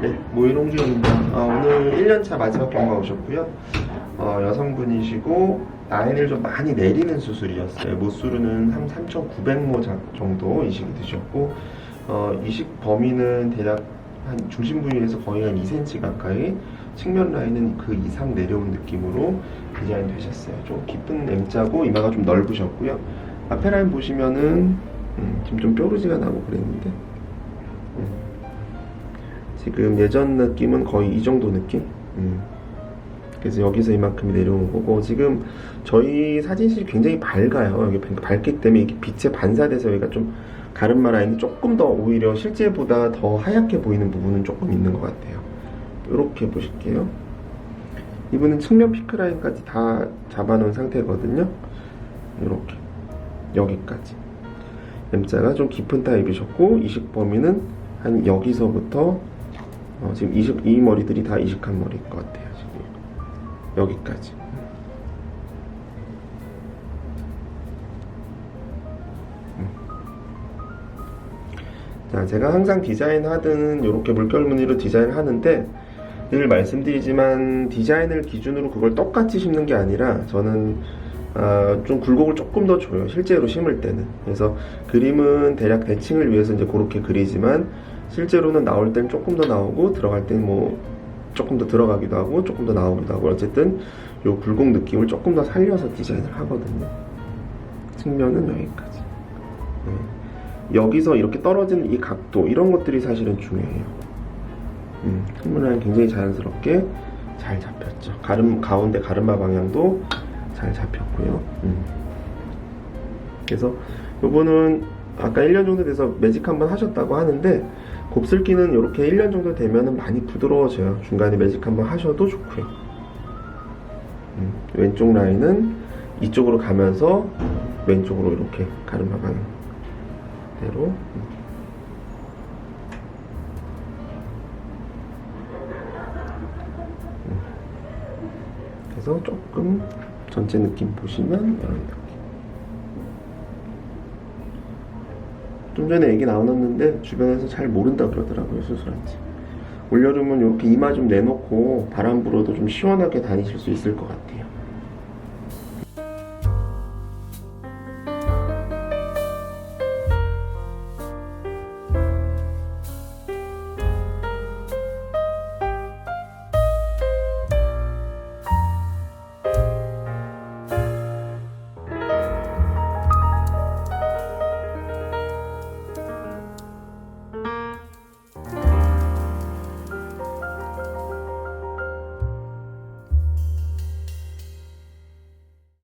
네, 모이롱주입니다. 아, 오늘 1년차 마지막 경과 오셨고요. 어, 여성분이시고 나이를 좀 많이 내리는 수술이었어요. 모수르는 한 3,900모 자- 정도 이식이 되셨고 어, 이식 범위는 대략 한 중심 부위에서 거의 한 2cm 가까이 측면 라인은 그 이상 내려온 느낌으로 디자인 되셨어요. 좀 깊은 M자고 이마가 좀 넓으셨고요. 앞에 라인 보시면은 음, 지금 좀 뾰루지가 나고 그랬는데 음. 지금 예전 느낌은 거의 이 정도 느낌? 음. 그래서 여기서 이만큼이 내려온 거고 지금 저희 사진실이 굉장히 밝아요. 여기 밝기 때문에 이게 빛에 반사돼서 여기가 좀 가르마 라인이 조금 더 오히려 실제보다 더 하얗게 보이는 부분은 조금 있는 것 같아요. 이렇게 보실게요. 이분은 측면 피크 라인까지 다 잡아놓은 상태거든요. 이렇게 여기까지. M자가 좀 깊은 타입이셨고 이식 범위는 한 여기서부터 어, 지금 이식, 이 머리들이 다 이식한 머리일 것 같아요. 지금 여기까지. 음. 자, 제가 항상 디자인하든 이렇게 물결 무늬로 디자인하는데 늘 말씀드리지만 디자인을 기준으로 그걸 똑같이 심는 게 아니라 저는 아, 좀 굴곡을 조금 더 줘요. 실제로 심을 때는. 그래서 그림은 대략 대칭을 위해서 이제 그렇게 그리지만 실제로는 나올 땐 조금 더 나오고 들어갈 땐 뭐 조금 더 들어가기도 하고 조금 더 나오기도 하고 어쨌든 요 굴곡 느낌을 조금 더 살려서 디자인을 하거든요. 측면은 여기까지. 네. 여기서 이렇게 떨어지는 이 각도 이런 것들이 사실은 중요해요. 음, 라인 굉장히 자연스럽게 잘 잡혔죠. 가름 가운데 가르마 방향도 잘 잡혔고요. 음. 그래서 요거는 아까 1년 정도 돼서 매직 한번 하셨다고 하는데 곱슬기는 이렇게 1년 정도 되면은 많이 부드러워져요. 중간에 매직 한번 하셔도 좋고요. 음, 왼쪽 라인은 이쪽으로 가면서 왼쪽으로 이렇게 가르마 방향대로 음. 음. 그래서 조금 전체 느낌 보시면 이런 좀 전에 얘기 나눴는데 주변에서 잘 모른다 그러더라고요 수술한지. 올여름은 이렇게 이마 좀 내놓고 바람 불어도 좀 시원하게 다니실 수 있을 것 같아요.